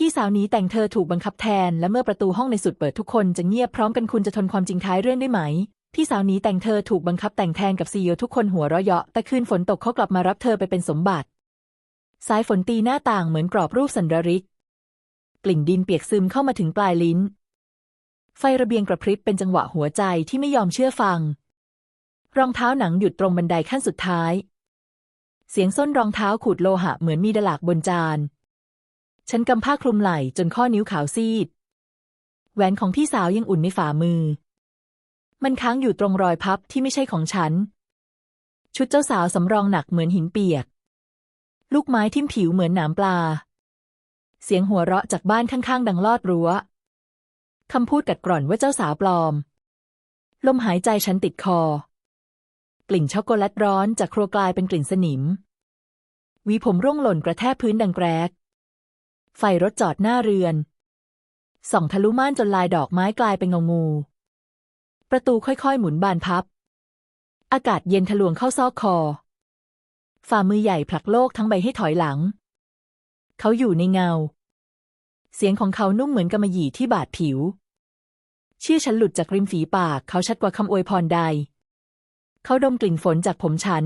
พี่สาวหนี้แต่งเธอถูกบังคับแทน และเมื่อประตูห้องในสุดเปิดทุกคนจะเงียบพร้อมกันคุณจะทนความจริงท้ายเรื่องได้ไหม พี่สาวหนี้แต่งเธอถูกบังคับแต่งแทนกับซีอทุกคนหัวเราะเยาะแต่คืนฝนตกเขากลับมารับเธอไปเป็นสมบัติ สายฝนตีหน้าต่างเหมือนกรอบรูปสันดริก กลิ่นดินเปียกซึมเข้ามาถึงปลายลิ้น ไฟระเบียงกระพริบเป็นจังหวะหัวใจที่ไม่ยอมเชื่อฟัง รองเท้าหนังหยุดตรงบันไดขั้นสุดท้าย เสียงส้นรองเท้าขูดโลหะเหมือนมีดลากบนจาน ฉันกำผ้าคลุมไหล่จนข้อนิ้วขาวซีด แหวนของพี่สาวยังอุ่นในฝ่ามือ มันค้างอยู่ตรงรอยพับที่ไม่ใช่ของฉัน ชุดเจ้าสาวสำรองหนักเหมือนหินเปียก ลูกไม้ทิ่มผิวเหมือนหนามปลา เสียงหัวเราะจากบ้านข้างๆ ดังลอดรั้วคำพูดกัดกร่อนว่าเจ้าสาวปลอม ลมหายใจฉันติดคอ กลิ่นช็อกโกแลตร้อนจากครัวกลายเป็นกลิ่นสนิม วีผมร่วงหล่นกระแทกพื้นดังแกรก ไฟรถจอดหน้าเรือน ส่องทะลุม่านจนลายดอกไม้กลายเป็นเงางู ประตูค่อยๆ หมุนบานพับ อากาศเย็นทะลวงเข้าซอกคอ ฝ่ามือใหญ่ผลักโลกทั้งใบให้ถอยหลัง เขาอยู่ในเงา เสียงของเขานุ่มเหมือนกำมะหยี่ที่บาดผิว ชื่อฉันหลุดจากริมฝีปากเขาชัดกว่าคำอวยพรใด เขาดมกลิ่นฝนจากผมฉัน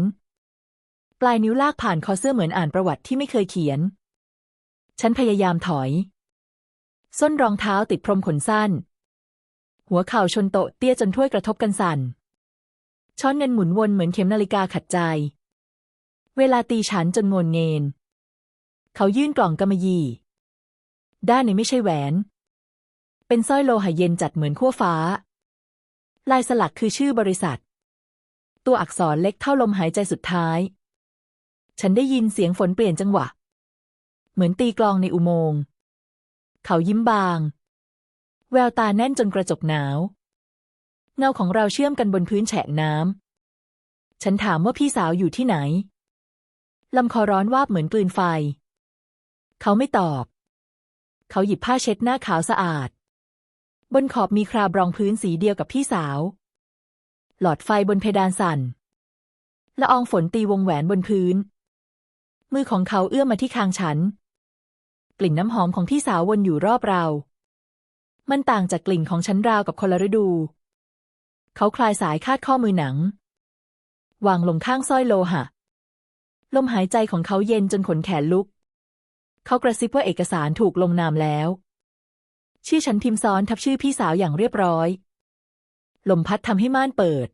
ปลายนิ้วลากผ่านคอเสื้อเหมือนอ่านประวัติที่ไม่เคยเขียน ฉันพยายามถอย ส้นรองเท้าติดพรมขนสั้น หัวเข่าชนโต๊ะเตี้ยจนถ้วยกระทบกันสั่น ช้อนเงินหมุนวนเหมือนเข็มนาฬิกาขัดใจ เวลาตีฉันจนงนเงินเขายื่นกล่องกำมะหยี่ ด้านในไม่ใช่แหวน เป็นสร้อยโลหะเย็นจัดเหมือนขั้วฟ้า ลายสลักคือชื่อบริษัท ตัวอักษรเล็กเท่าลมหายใจสุดท้าย ฉันได้ยินเสียงฝนเปลี่ยนจังหวะ เหมือนตีกลองในอุโมงค์ เขายิ้มบาง แววตาแน่นจนกระจกหนาว เงาของเราเชื่อมกันบนพื้นแฉะน้ำ ฉันถามว่าพี่สาวอยู่ที่ไหน ลำคอร้อนวาบเหมือนกลืนไฟ เขาไม่ตอบ เขาหยิบผ้าเช็ดหน้าขาวสะอาด บนขอบมีคราบรองพื้นสีเดียวกับพี่สาว หลอดไฟบนเพดานสั่น ละอองฝนตีวงแหวนบนพื้นมือของเขาเอื้อมมาที่คางฉัน กลิ่นน้ำหอมของพี่สาววนอยู่รอบเรา มันต่างจากกลิ่นของฉันราวกับคนละฤดู เขาคลายสายคาดข้อมือหนัง วางลงข้างสร้อยโลหะ ลมหายใจของเขาเย็นจนขนแขนลุก เขากระซิบว่าเอกสารถูกลงนามแล้ว ชื่อฉันพิมพ์ซ้อนทับชื่อพี่สาวอย่างเรียบร้อย ลมพัดทำให้ม่านเปิด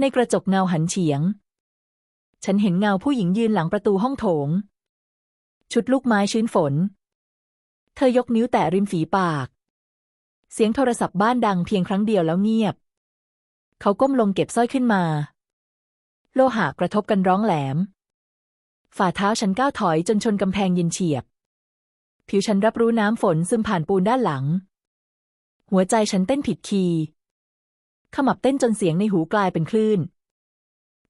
ในกระจกเงาหันเฉียง ฉันเห็นเงาผู้หญิงยืนหลังประตูห้องโถง ชุดลูกไม้ชื้นฝน เธอยกนิ้วแตะริมฝีปาก เสียงโทรศัพท์บ้านดังเพียงครั้งเดียวแล้วเงียบ เขาก้มลงเก็บสร้อยขึ้นมา โลหะกระทบกันร้องแหลม ฝ่าเท้าฉันก้าวถอยจนชนกำแพงเย็นเฉียบ ผิวฉันรับรู้น้ำฝนซึมผ่านปูนด้านหลัง หัวใจฉันเต้นผิดคีย์ขมับเต้นจนเสียงในหูกลายเป็นคลื่น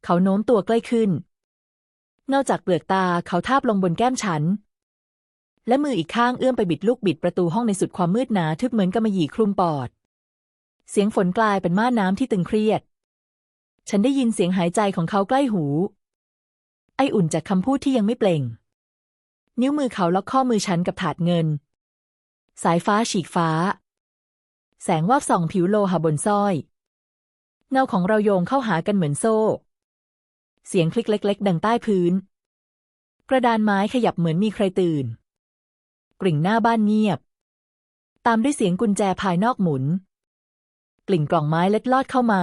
เขาโน้มตัวใกล้ขึ้น เงาจากเปลือกตาเขาทาบลงบนแก้มฉัน และมืออีกข้างเอื้อมไปบิดลูกบิดประตูห้องในสุดความมืดหนาทึบเหมือนกำมะหยี่คลุมปอด เสียงฝนกลายเป็นม่านน้ำที่ตึงเครียด ฉันได้ยินเสียงหายใจของเขาใกล้หู ไออุ่นจากคำพูดที่ยังไม่เปล่ง นิ้วมือเขาล็อกข้อมือฉันกับถาดเงิน สายฟ้าฉีกฟ้า แสงวาบส่องผิวโลหะบนสร้อย เงาของเราโยงเข้าหากันเหมือนโซ่ เสียงคลิกเล็ก ๆ ดังใต้พื้น กระดานไม้ขยับเหมือนมีใครตื่นกริ่งหน้าบ้านเงียบ ตามด้วยเสียงกุญแจภายนอกหมุน กลิ่นกล่องไม้เล็ดลอดเข้ามา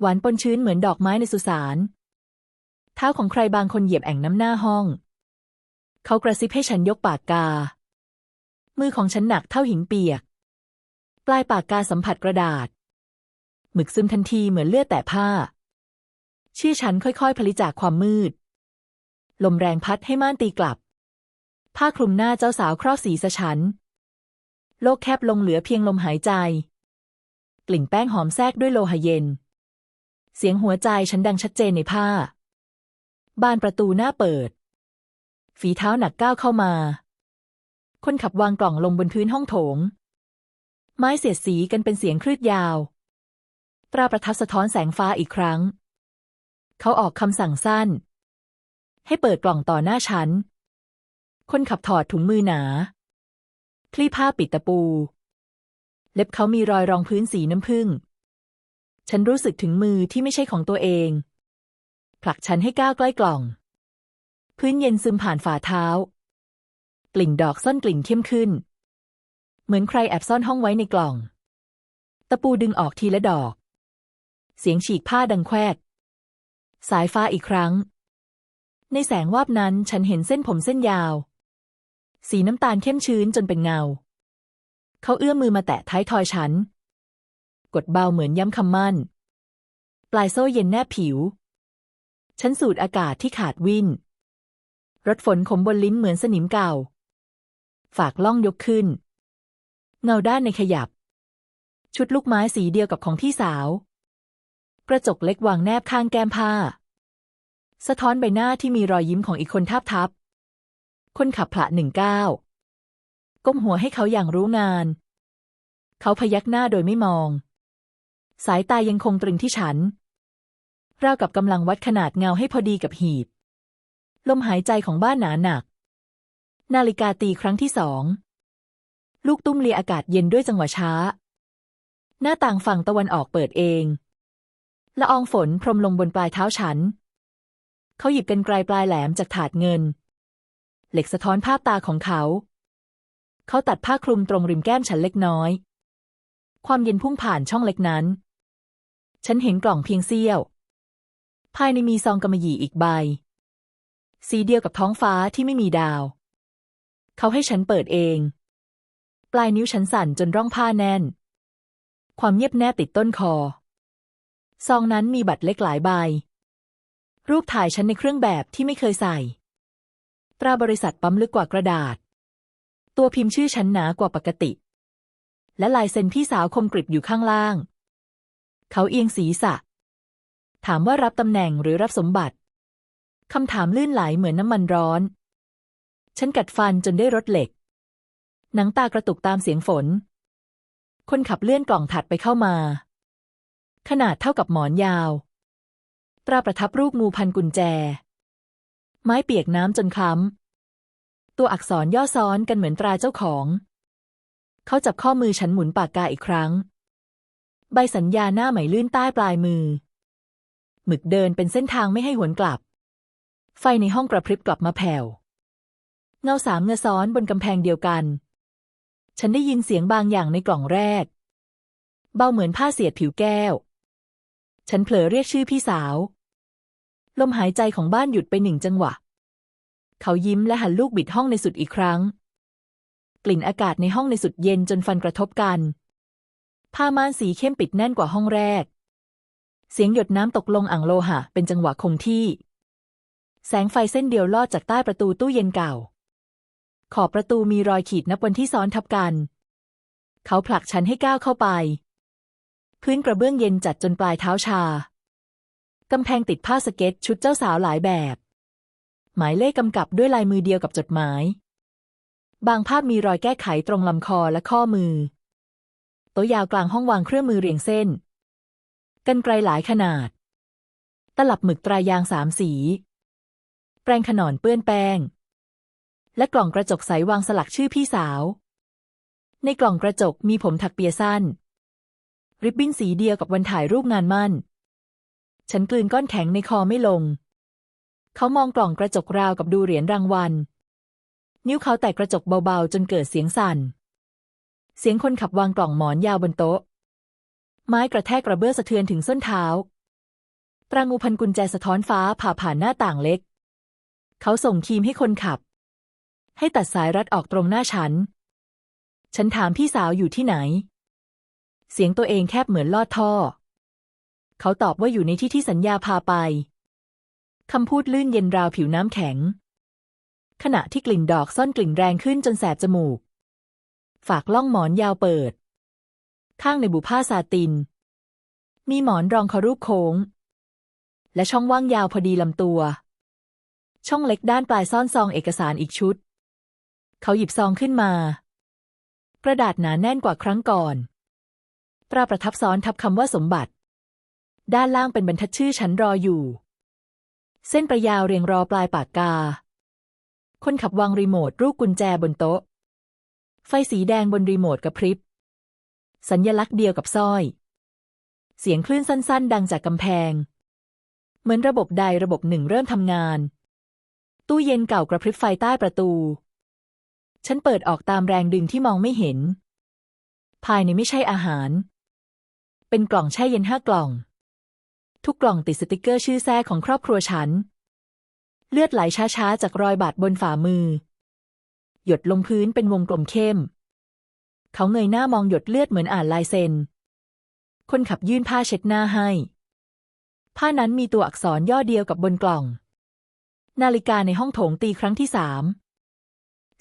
หวานปนชื้นเหมือนดอกไม้ในสุสานเท้าของใครบางคนเหยียบแอ่งน้ำหน้าห้อง เขากระซิบให้ฉันยกปากกา มือของฉันหนักเท่าหินเปียก ปลายปากกาสัมผัสกระดาษ หมึกซึมทันทีเหมือนเลือดแตะผ้า ชื่อฉันค่อยๆผลิจากความมืด ลมแรงพัดให้ม่านตีกลับ ผ้าคลุมหน้าเจ้าสาวครอบสีสะฉัน โลกแคบลงเหลือเพียงลมหายใจ กลิ่นแป้งหอมแทรกด้วยโลหะเย็น เสียงหัวใจฉันดังชัดเจนในผ้า บานประตูหน้าเปิด ฝีเท้าหนักก้าวเข้ามา คนขับวางกล่องลงบนพื้นห้องโถง ไม้เสียดสีกันเป็นเสียงคลืดยาว ตราประทับสะท้อนแสงฟ้าอีกครั้ง เขาออกคำสั่งสั้น ให้เปิดกล่องต่อหน้าฉัน คนขับถอดถุงมือหนา คลี่ผ้าปิดตะปู เล็บเขามีรอยรองพื้นสีน้ำผึ้ง ฉันรู้สึกถึงมือที่ไม่ใช่ของตัวเอง ผลักฉันให้ก้าวใกล้กล่อง พื้นเย็นซึมผ่านฝ่าเท้า กลิ่นดอกซ่อนกลิ่นเข้มขึ้น เหมือนใครแอบซ่อนห้องไว้ในกล่อง ตะปูดึงออกทีละดอกเสียงฉีกผ้าดังแควก สายฟ้าอีกครั้ง ในแสงวาบนั้นฉันเห็นเส้นผมเส้นยาว สีน้ำตาลเข้มชื้นจนเป็นเงา เขาเอื้อมมือมาแตะท้ายทอยฉัน กดเบาเหมือนย้ำคำมั่น ปลายโซ่เย็นแนบผิว ฉันสูดอากาศที่ขาดวินรถฝนขมบนลิ้นเหมือนสนิมเก่า ฝากล่องยกขึ้น เงาด้านในขยับ ชุดลูกไม้สีเดียวกับของพี่สาว กระจกเล็กวางแนบข้างแก้มผ้า สะท้อนใบหน้าที่มีรอยยิ้มของอีกคนทับทับ คนขับผละหนึ่งก้าวก้มหัวให้เขาอย่างรู้งาน เขาพยักหน้าโดยไม่มอง สายตายังคงตรึงที่ฉันราวกับกำลังวัดขนาดเงาให้พอดีกับหีบ ลมหายใจของบ้านหนาหนัก นาฬิกาตีครั้งที่สอง ลูกตุ้มเลียอากาศเย็นด้วยจังหวะช้า หน้าต่างฝั่งตะวันออกเปิดเอง ละอองฝนพรมลงบนปลายเท้าฉัน เขาหยิบเป็นไกลปลายแหลมจากถาดเงิน เหล็กสะท้อนภาพตาของเขา เขาตัดผ้าคลุมตรงริมแก้มฉันเล็กน้อย ความเย็นพุ่งผ่านช่องเล็กนั้น ฉันเห็นกล่องเพียงเสี้ยว ภายในมีซองกำมะหยี่อีกใบ สีเดียวกับท้องฟ้าที่ไม่มีดาว เขาให้ฉันเปิดเอง ปลายนิ้วฉันสั่นจนร่องผ้าแน่น ความเงียบแนบติดต้นคอ ซองนั้นมีบัตรเล็กหลายใบ รูปถ่ายฉันในเครื่องแบบที่ไม่เคยใส่ ตราบริษัทปั๊มลึกกว่ากระดาษ ตัวพิมพ์ชื่อฉันหนากว่าปกติ และลายเซ็นพี่สาวคมกริบอยู่ข้างล่าง เขาเอียงศีรษะ ถามว่ารับตำแหน่งหรือรับสมบัติคำถามลื่นไหลเหมือนน้ำมันร้อน ฉันกัดฟันจนได้รถเหล็ก หนังตากระตุกตามเสียงฝน คนขับเลื่อนกล่องถัดไปเข้ามา ขนาดเท่ากับหมอนยาว ตราประทับรูปงูพันกุญแจ ไม้เปียกน้ำจนคล้ำ ตัวอักษรย่อซ้อนกันเหมือนตราเจ้าของ เขาจับข้อมือฉันหมุนปากกาอีกครั้ง ใบสัญญาหน้าไหมลื่นใต้ปลายมือ หมึกเดินเป็นเส้นทางไม่ให้หวนกลับ ไฟในห้องกระพริบกลับมาแผ่ว เงาสามเงาซ้อนบนกำแพงเดียวกัน ฉันได้ยินเสียงบางอย่างในกล่องแรกเบาเหมือนผ้าเสียดผิวแก้ว ฉันเผลอเรียกชื่อพี่สาว ลมหายใจของบ้านหยุดไปหนึ่งจังหวะ เขายิ้มและหันลูกบิดห้องในสุดอีกครั้ง กลิ่นอากาศในห้องในสุดเย็นจนฟันกระทบกันผ้าม่านสีเข้มปิดแน่นกว่าห้องแรก เสียงหยดน้ำตกลงอ่างโลหะเป็นจังหวะคงที่ แสงไฟเส้นเดียวลอดจากใต้ประตูตู้เย็นเก่า ขอบประตูมีรอยขีดนับวันที่ซ้อนทับกัน เขาผลักฉันให้ก้าวเข้าไป พื้นกระเบื้องเย็นจัดจนปลายเท้าชากำแพงติดผ้าสเก็ตชุดเจ้าสาวหลายแบบ หมายเลขกำกับด้วยลายมือเดียวกับจดหมาย บางภาพมีรอยแก้ไขตรงลำคอและข้อมือ โต๊ะยาวกลางห้องวางเครื่องมือเรียงเส้น กันไกลหลายขนาด ตลับหมึกตรายางสามสี แปรงขนอนเปื้อนแป้ง และกล่องกระจกใสวางสลักชื่อพี่สาว ในกล่องกระจกมีผมถักเปียสั้น ริบบิ้นสีเดียวกับวันถ่ายรูปงานมั่น ฉันกลืนก้อนแข็งในคอไม่ลง เขามองกล่องกระจกราวกับดูเหรียญรางวัล นิ้วเขาแตะกระจกเบาๆ จนเกิดเสียงสั่น เสียงคนขับวางกล่องหมอนยาวบนโต๊ะ ไม้กระแทกกระเบื้องสะเทือนถึงส้นเท้าตรางูพันกุญแจสะท้อนฟ้าผ่าผ่านหน้าต่างเล็ก เขาส่งทีมให้คนขับ ให้ตัดสายรัดออกตรงหน้าฉัน ฉันถามพี่สาวอยู่ที่ไหน เสียงตัวเองแคบเหมือนลอดท่อ เขาตอบว่าอยู่ในที่ที่สัญญาพาไป คำพูดลื่นเย็นราวผิวน้ำแข็ง ขณะที่กลิ่นดอกซ่อนกลิ่นแรงขึ้นจนแสบจมูก ฝากล่องหมอนยาวเปิด ข้างในบุผ้าซาติน มีหมอนรองคอรูปโค้ง และช่องว่างยาวพอดีลำตัว ช่องเล็กด้านปลายซ่อนซองเอกสารอีกชุด เขาหยิบซองขึ้นมา กระดาษหนาแน่นกว่าครั้งก่อน ราประทับซ้อนทับคำว่าสมบัติ ด้านล่างเป็นบรรทัดชื่อฉันรออยู่ เส้นประยาวเรียงรอปลายปากกา คนขับวางรีโมทรูปกุญแจบนโต๊ะ ไฟสีแดงบนรีโมทกระพริบ สัญญลักษณ์เดียวกับสร้อย เสียงคลื่นสั้น ๆ ดังจากกำแพง เหมือนระบบใดระบบหนึ่งเริ่มทำงาน ตู้เย็นเก่ากระพริบไฟใต้ประตู ฉันเปิดออกตามแรงดึงที่มองไม่เห็นภายในไม่ใช่อาหาร เป็นกล่องแช่เย็นห้ากล่อง ทุกกล่องติดสติกเกอร์ชื่อแท้ของครอบครัวฉัน เลือดไหลช้าๆ จากรอยบาดบนฝ่ามือ หยดลงพื้นเป็นวงกลมเข้ม เขาเงยหน้ามองหยดเลือดเหมือนอ่านลายเซ็น คนขับยื่นผ้าเช็ดหน้าให้ ผ้านั้นมีตัวอักษรย่อเดียวกับบนกล่อง นาฬิกาในห้องโถงตีครั้งที่สาม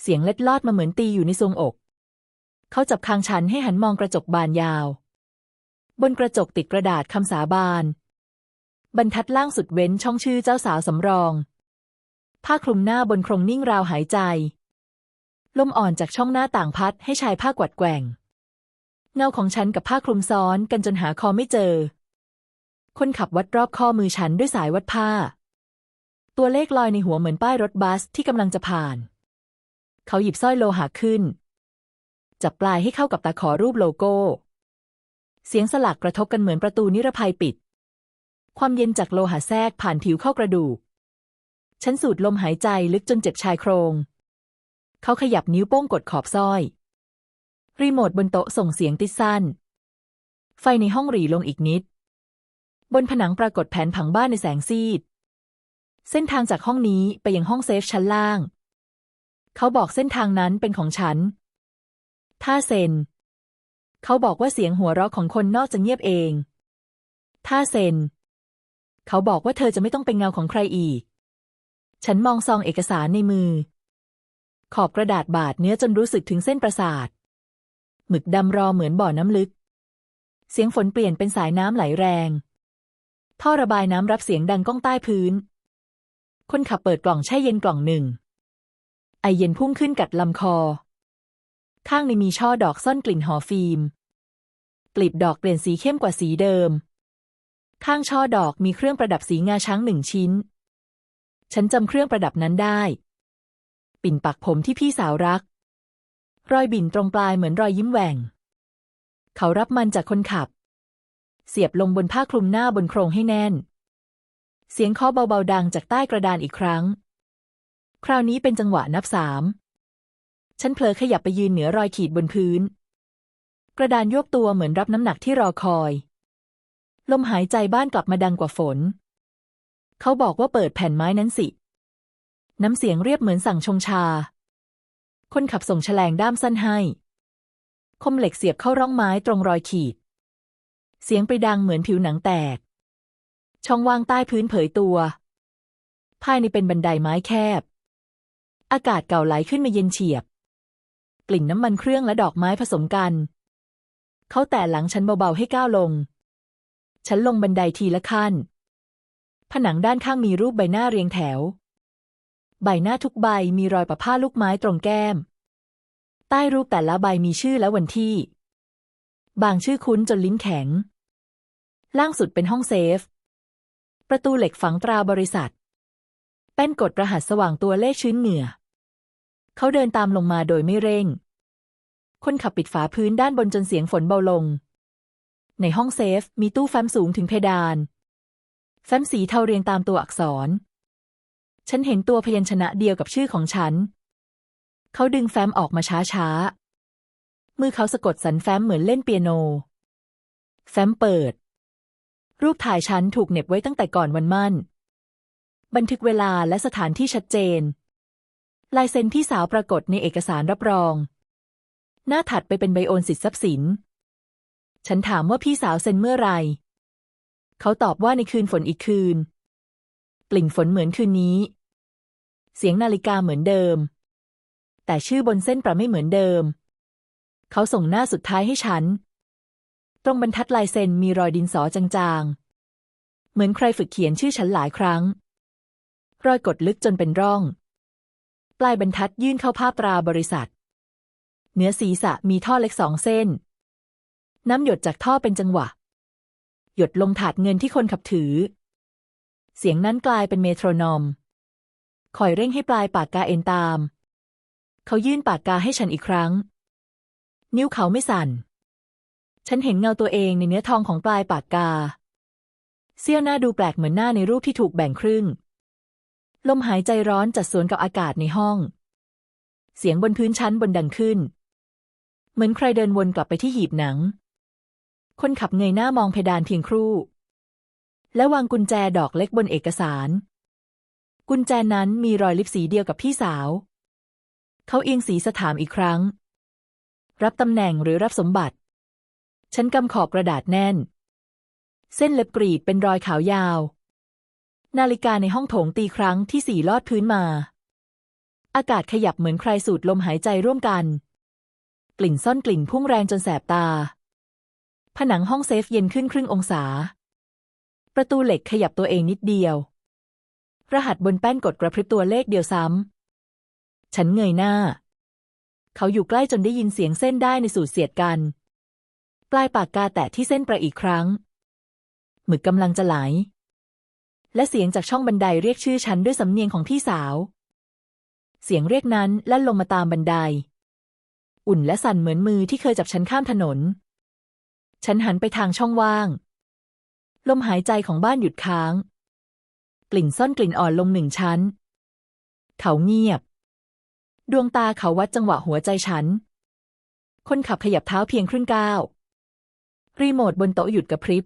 เสียงเล็ดลอดมาเหมือนตีอยู่ในทรงอก เขาจับคางฉันให้หันมองกระจกบานยาว บนกระจกติดกระดาษคำสาบาน บรรทัดล่างสุดเว้นช่องชื่อเจ้าสาวสำรอง ผ้าคลุมหน้าบนโครงนิ่งราวหายใจ ลมอ่อนจากช่องหน้าต่างพัดให้ชายผ้ากวัดแกว่ง เงาของฉันกับผ้าคลุมซ้อนกันจนหาคอไม่เจอ คนขับวัดรอบข้อมือฉันด้วยสายวัดผ้า ตัวเลขลอยในหัวเหมือนป้ายรถบัสที่กำลังจะผ่าน เขาหยิบสร้อยโลหะขึ้น จับปลายให้เข้ากับตาขอรูปโลโก้ เสียงสลักกระทบกันเหมือนประตูนิรภัยปิด ความเย็นจากโลหะแทรกผ่านผิวเข้ากระดูก ฉันสูดลมหายใจลึกจนเจ็บชายโครง เขาขยับนิ้วโป้งกดขอบสร้อย รีโมทบนโต๊ะส่งเสียงติดสั้น ไฟในห้องหรี่ลงอีกนิด บนผนังปรากฏแผนผังบ้านในแสงซีด เส้นทางจากห้องนี้ไปยังห้องเซฟชั้นล่าง เขาบอกเส้นทางนั้นเป็นของฉันถ้าเซน เขาบอกว่าเสียงหัวเราะของคนนอกจะเงียบเอง ถ้าเซน เขาบอกว่าเธอจะไม่ต้องเป็นเงาของใครอีก ฉันมองซองเอกสารในมือ ขอบกระดาษบาดเนื้อจนรู้สึกถึงเส้นประสาท หมึกดำรอเหมือนบ่อน้ำลึก เสียงฝนเปลี่ยนเป็นสายน้ำไหลแรง ท่อระบายน้ำรับเสียงดังก้องใต้พื้น คนขับเปิดกล่องแช่เย็นกล่องหนึ่ง ไอเย็นพุ่งขึ้นกัดลำคอ ข้างในมีช่อดอกซ่อนกลิ่นหอฟิล์มกลีบดอกเปลี่ยนสีเข้มกว่าสีเดิม ข้างช่อดอกมีเครื่องประดับสีงาช้างหนึ่งชิ้น ฉันจำเครื่องประดับนั้นได้ ปิ่นปักผมที่พี่สาวรัก รอยบิ่นตรงปลายเหมือนรอยยิ้มแหว่ง เขารับมันจากคนขับ เสียบลงบนผ้าคลุมหน้าบนโครงให้แน่น เสียงเคาะเบาๆดังจากใต้กระดานอีกครั้ง คราวนี้เป็นจังหวะนับสาม ฉันเผลอขยับไปยืนเหนือรอยขีดบนพื้น กระดานโยกตัวเหมือนรับน้ำหนักที่รอคอย ลมหายใจบ้านกลับมาดังกว่าฝน เขาบอกว่าเปิดแผ่นไม้นั้นสิ น้ำเสียงเรียบเหมือนสั่งชงชา คนขับส่งแฉลงด้ามสั้นให้ คมเหล็กเสียบเข้าร่องไม้ตรงรอยขีด เสียงไปดังเหมือนผิวหนังแตก ช่องว่างใต้พื้นเผยตัว ภายในเป็นบันไดไม้แคบอากาศเก่าไหลขึ้นมาเย็นเฉียบ กลิ่นน้ำมันเครื่องและดอกไม้ผสมกัน เขาแตะหลังฉันเบาๆให้ก้าวลง ฉันลงบันไดทีละขั้น ผนังด้านข้างมีรูปใบหน้าเรียงแถว ใบหน้าทุกใบมีรอยประผ้าลูกไม้ตรงแก้ม ใต้รูปแต่ละใบมีชื่อและวันที่ บางชื่อคุ้นจนลิ้นแข็ง ล่างสุดเป็นห้องเซฟ ประตูเหล็กฝังตราบริษัทแป้นกดรหัสสว่างตัวเลขชื้นเหงื่อ เขาเดินตามลงมาโดยไม่เร่ง คนขับปิดฝาพื้นด้านบนจนเสียงฝนเบาลง ในห้องเซฟมีตู้แฟ้มสูงถึงเพดาน แฟ้มสีเทาเรียงตามตัวอักษร ฉันเห็นตัวพยัญชนะเดียวกับชื่อของฉัน เขาดึงแฟ้มออกมาช้าๆ มือเขาสะกดสันแฟ้มเหมือนเล่นเปียโน แฟ้มเปิด รูปถ่ายฉันถูกเน็บไว้ตั้งแต่ก่อนวันมั่น บันทึกเวลาและสถานที่ชัดเจน ลายเซ็นพี่สาวปรากฏในเอกสารรับรอง หน้าถัดไปเป็นใบโอนสิทธิทรัพย์สิน ฉันถามว่าพี่สาวเซ็นเมื่อไร เขาตอบว่าในคืนฝนอีกคืน กลิ่นฝนเหมือนคืนนี้ เสียงนาฬิกาเหมือนเดิม แต่ชื่อบนเส้นประไม่เหมือนเดิม เขาส่งหน้าสุดท้ายให้ฉัน ตรงบรรทัดลายเซ็นมีรอยดินสอจางๆ เหมือนใครฝึกเขียนชื่อฉันหลายครั้ง รอยกดลึกจนเป็นร่อง ลายบรรทัดยื่นเข้าภาพตราบริษัท เหนือศีรษะมีท่อเล็กสองเส้น น้ำหยดจากท่อเป็นจังหวะ หยดลงถาดเงินที่คนขับถือ เสียงนั้นกลายเป็นเมโทรนอม คอยเร่งให้ปลายปากกาเอ็นตาม เขายื่นปากกาให้ฉันอีกครั้ง นิ้วเขาไม่สั่น ฉันเห็นเงาตัวเองในเนื้อทองของปลายปากกา เสี้ยวหน้าดูแปลกเหมือนหน้าในรูปที่ถูกแบ่งครึ่ง ลมหายใจร้อนจัดสวนกับอากาศในห้อง เสียงบนพื้นชั้นบนดังขึ้น เหมือนใครเดินวนกลับไปที่หีบหนัง คนขับเงยหน้ามองเพดานเพียงครู่ และวางกุญแจดอกเล็กบนเอกสาร กุญแจนั้นมีรอยลิปสีเดียวกับพี่สาว เขาเอียงศีรษะถามอีกครั้ง รับตำแหน่งหรือรับสมบัติ ฉันกำขอบกระดาษแน่น เส้นเล็บกรีดเป็นรอยขาวยาว นาฬิกาในห้องโถงตีครั้งที่สี่ลอดพื้นมา อากาศขยับเหมือนใครสูดลมหายใจร่วมกัน กลิ่นซ่อนกลิ่นพุ่งแรงจนแสบตา ผนังห้องเซฟเย็นขึ้นครึ่งองศา ประตูเหล็กขยับตัวเองนิดเดียว รหัสบนแป้นกดกระพริบตัวเลขเดียวซ้ำ ฉันเงยหน้า เขาอยู่ใกล้จนได้ยินเสียงเส้นได้ในสูตรเสียดกัน ปลายปากกาแตะที่เส้นประอีกครั้งหมึกกำลังจะไหล และเสียงจากช่องบันไดเรียกชื่อฉันด้วยสำเนียงของพี่สาว เสียงเรียกนั้นแล่นลงมาตามบันได อุ่นและสั่นเหมือนมือที่เคยจับฉันข้ามถนน ฉันหันไปทางช่องว่าง ลมหายใจของบ้านหยุดค้าง กลิ่นซ่อนกลิ่นอ่อนลงหนึ่งชั้น เขาเงียบ ดวงตาเขาวัดจังหวะหัวใจฉัน คนขับขยับเท้าเพียงครึ่งก้าวรีโมทบนโต๊ะหยุดกระพริบ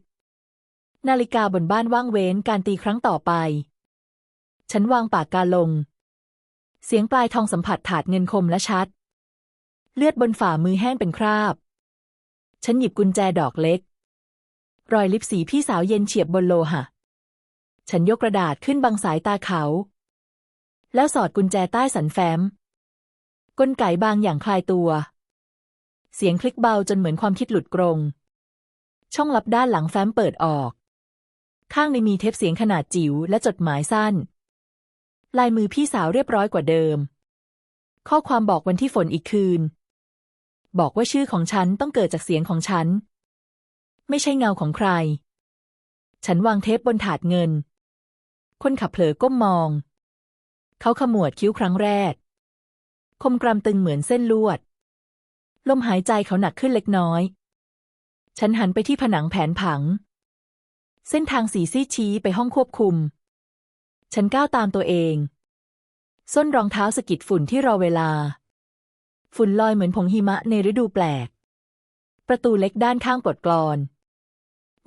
นาฬิกาบนบ้านว่างเว้นการตีครั้งต่อไป ฉันวางปากกาลง เสียงปลายทองสัมผัสถาดเงินคมและชัด เลือดบนฝ่ามือแห้งเป็นคราบ ฉันหยิบกุญแจดอกเล็ก รอยลิปสีพี่สาวเย็นเฉียบบนโลหะ ฉันยกกระดาษขึ้นบังสายตาเขา แล้วสอดกุญแจใต้สันแฟ้มกลไกบางอย่างคลายตัว เสียงคลิกเบาจนเหมือนความคิดหลุดกรง ช่องลับด้านหลังแฟ้มเปิดออก ข้างในมีเทปเสียงขนาดจิ๋วและจดหมายสั้น ลายมือพี่สาวเรียบร้อยกว่าเดิม ข้อความบอกวันที่ฝนอีกคืน บอกว่าชื่อของฉันต้องเกิดจากเสียงของฉัน ไม่ใช่เงาของใคร ฉันวางเทปบนถาดเงิน คนขับเผลอก้มมอง เขาขมวดคิ้วครั้งแรก คมกรำตึงเหมือนเส้นลวด ลมหายใจเขาหนักขึ้นเล็กน้อย ฉันหันไปที่ผนังแผนผัง เส้นทางสีซีชี้ไปห้องควบคุม ฉันก้าวตามตัวเอง ส้นรองเท้าสะกิดฝุ่นที่รอเวลา ฝุ่นลอยเหมือนผงหิมะในฤดูแปลก ประตูเล็กด้านข้างปลดกลอน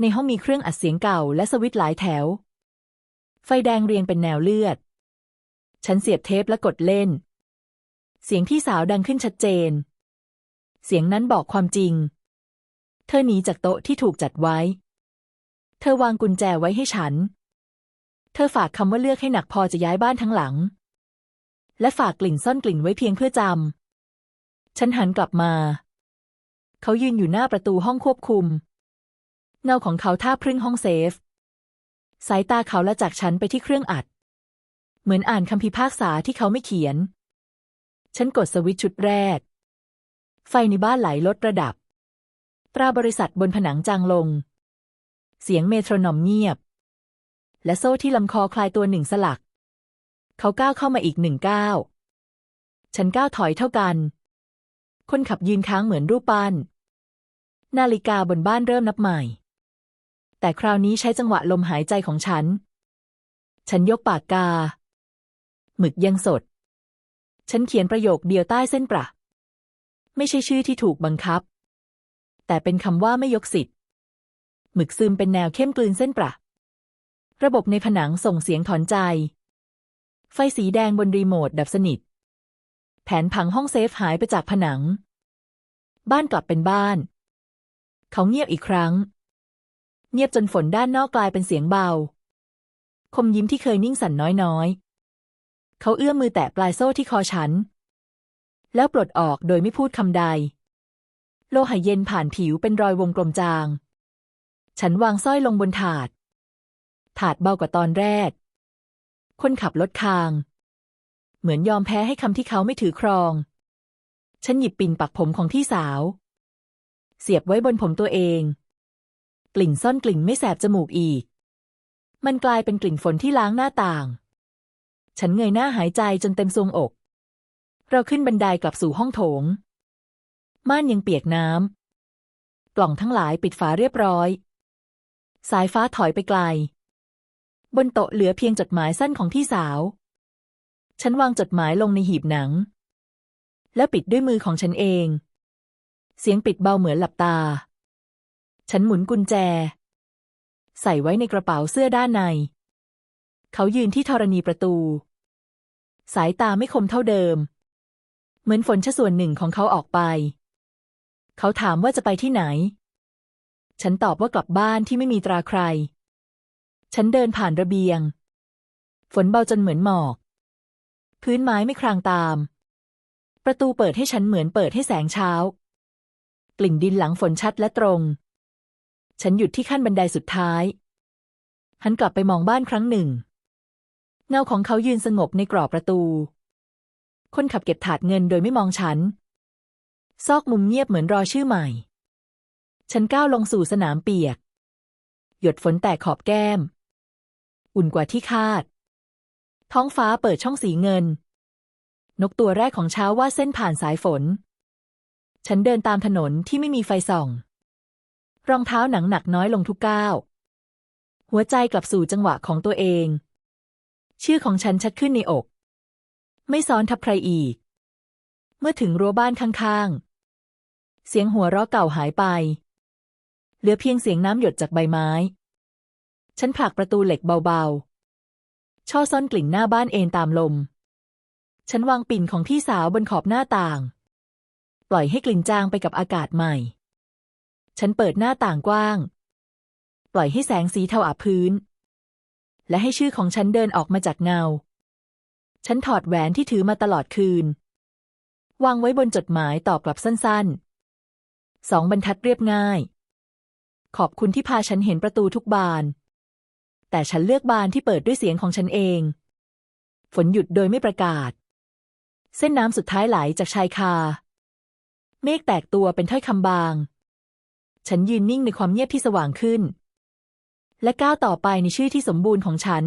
ในห้องมีเครื่องอัดเสียงเก่าและสวิตช์หลายแถว ไฟแดงเรียงเป็นแนวเลือด ฉันเสียบเทปและกดเล่น เสียงพี่สาวดังขึ้นชัดเจน เสียงนั้นบอกความจริง เธอหนีจากโต๊ะที่ถูกจัดไว้ เธอวางกุญแจไว้ให้ฉัน เธอฝากคำว่าเลือกให้หนักพอจะย้ายบ้านทั้งหลัง และฝากกลิ่นซ่อนกลิ่นไว้เพียงเพื่อจำ ฉันหันกลับมา เขายืนอยู่หน้าประตูห้องควบคุม เงาของเขาท่าพรึ่งห้องเซฟ สายตาเขาละจากฉันไปที่เครื่องอัด เหมือนอ่านคำพิพากษาที่เขาไม่เขียน ฉันกดสวิตช์ชุดแรก ไฟในบ้านไหลลดระดับ ตราบริษัทบนผนังจางลง เสียงเมโทรนอมเงียบ และโซ่ที่ลำคอคลายตัวหนึ่งสลัก เขาก้าวเข้ามาอีกหนึ่งก้าวฉันก้าวถอยเท่ากัน คนขับยืนค้างเหมือนรูปปั้น นาฬิกาบนบ้านเริ่มนับใหม่ แต่คราวนี้ใช้จังหวะลมหายใจของฉัน ฉันยกปากกา หมึกยังสด ฉันเขียนประโยคเดียวใต้เส้นประ ไม่ใช่ชื่อที่ถูกบังคับ แต่เป็นคำว่าไม่ยกสิทธิ์ หมึกซึมเป็นแนวเข้มกลืนเส้นประ ระบบในผนังส่งเสียงถอนใจ ไฟสีแดงบนรีโมทดับสนิท แผนผังห้องเซฟหายไปจากผนัง บ้านกลับเป็นบ้าน เขาเงียบอีกครั้ง เงียบจนฝนด้านนอกกลายเป็นเสียงเบา คมยิ้มที่เคยนิ่งสั่นน้อยๆ เขาเอื้อมมือแตะปลายโซ่ที่คอฉัน แล้วปลดออกโดยไม่พูดคำใด โลหะเย็นผ่านผิวเป็นรอยวงกลมจาง ฉันวางสร้อยลงบนถาด ถาดเบากว่าตอนแรก คนขับรถคาง เหมือนยอมแพ้ให้คำที่เขาไม่ถือครอง ฉันหยิบปิ่นปักผมของพี่สาว เสียบไว้บนผมตัวเอง กลิ่นซ่อนกลิ่นไม่แสบจมูกอีก มันกลายเป็นกลิ่นฝนที่ล้างหน้าต่าง ฉันเงยหน้าหายใจจนเต็มทรวงอก เราขึ้นบันไดกลับสู่ห้องโถง ม่านยังเปียกน้ำกล่องทั้งหลายปิดฝาเรียบร้อย สายฟ้าถอยไปไกล บนโต๊ะเหลือเพียงจดหมายสั้นของพี่สาว ฉันวางจดหมายลงในหีบหนัง แล้วปิดด้วยมือของฉันเอง เสียงปิดเบาเหมือนหลับตา ฉันหมุนกุญแจ ใส่ไว้ในกระเป๋าเสื้อด้านใน เขายืนที่ธรณีประตู สายตาไม่คมเท่าเดิม เหมือนฝนชะส่วนหนึ่งของเขาออกไป เขาถามว่าจะไปที่ไหน ฉันตอบว่ากลับบ้านที่ไม่มีตราใคร ฉันเดินผ่านระเบียง ฝนเบาจนเหมือนหมอก พื้นไม้ไม่ครางตาม ประตูเปิดให้ฉันเหมือนเปิดให้แสงเช้า กลิ่นดินหลังฝนชัดและตรง ฉันหยุดที่ขั้นบันไดสุดท้าย หันกลับไปมองบ้านครั้งหนึ่ง เงาของเขายืนสงบในกรอบประตู คนขับเก็บถาดเงินโดยไม่มองฉัน ซอกมุมเงียบเหมือนรอชื่อใหม่ ฉันก้าวลงสู่สนามเปียก หยดฝนแตกขอบแก้ม อุ่นกว่าที่คาด ท้องฟ้าเปิดช่องสีเงิน นกตัวแรกของเช้าว่าเส้นผ่านสายฝน ฉันเดินตามถนนที่ไม่มีไฟส่อง รองเท้าหนังหนักน้อยลงทุกก้าว หัวใจกลับสู่จังหวะของตัวเอง ชื่อของฉันชัดขึ้นในอก ไม่ซ้อนทับใครอีก เมื่อถึงรั้วบ้านข้างๆเสียงหัวเราะเก่าหายไป เหลือเพียงเสียงน้ำหยดจากใบไม้ ฉันผลักประตูเหล็กเบาๆ ช่อซ่อนกลิ่นหน้าบ้านเอนตามลม ฉันวางปิ่นของพี่สาวบนขอบหน้าต่าง ปล่อยให้กลิ่นจางไปกับอากาศใหม่ ฉันเปิดหน้าต่างกว้าง ปล่อยให้แสงสีเทาอาบพื้น และให้ชื่อของฉันเดินออกมาจากเงา ฉันถอดแหวนที่ถือมาตลอดคืน วางไว้บนจดหมายตอบกลับสั้นๆ สองบรรทัดเรียบง่าย ขอบคุณที่พาฉันเห็นประตูทุกบาน แต่ฉันเลือกบานที่เปิดด้วยเสียงของฉันเอง ฝนหยุดโดยไม่ประกาศ เส้นน้ำสุดท้ายไหลจากชายคา เมฆแตกตัวเป็นถ้อยคำบาง ฉันยืนนิ่งในความเงียบที่สว่างขึ้น และก้าวต่อไปในชื่อที่สมบูรณ์ของฉัน